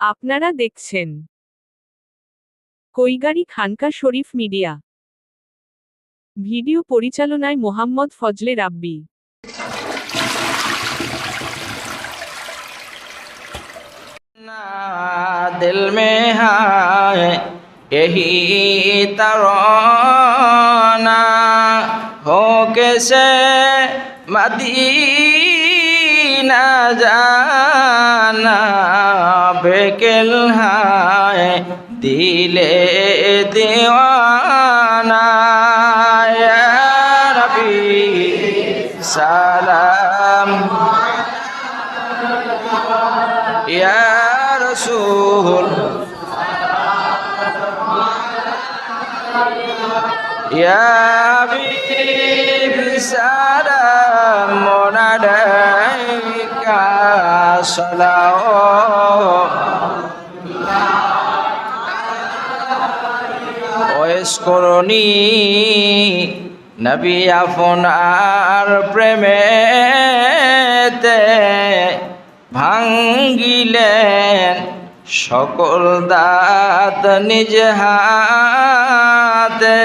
আপনারা দেখছেন কৈগারি খানকা শরীফ মিডিয়া। ভিডিও পরিচালনায় মোহাম্মদ ফজলে রাব্বি। দিল মে হহি তারা হোকে সে মদী না জানা বেকেল হায় দিলে দেওয়ানা। রবি সালাম। ইয়ার সুল ইয়া সালাম। মোনাডা ওয়েস্করণী নবী আপনার প্রেমেতে ভাঙ্গিলেন সকল দাঁত নিজ হাতে।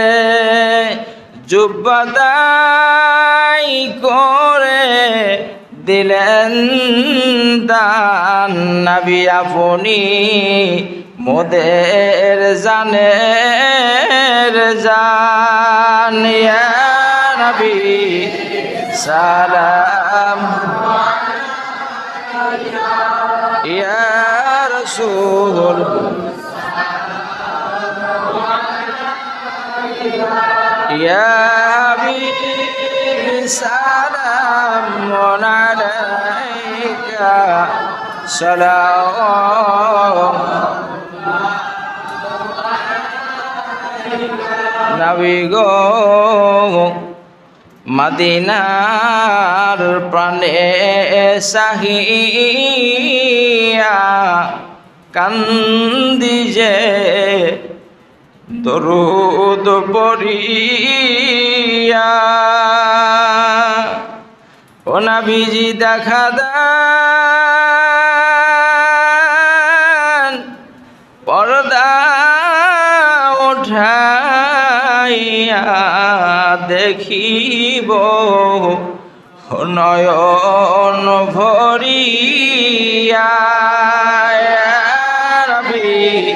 জুব্বাদাই করে দিলেন দান নবী আপনি মোদের জান। ইয়া নবী সালাম। ইয়া রসুল ইয়া হাবিব সালাম আলাইকা সালাম নবী গো মদিনার প্রাণে সাহিয়া কান্দি যে দরুদ পড়িয়া। ও নাবিজি দেখা দান। পর্দা উঠাইয়া দেখিব। নয়ন ভরিয়া। রবি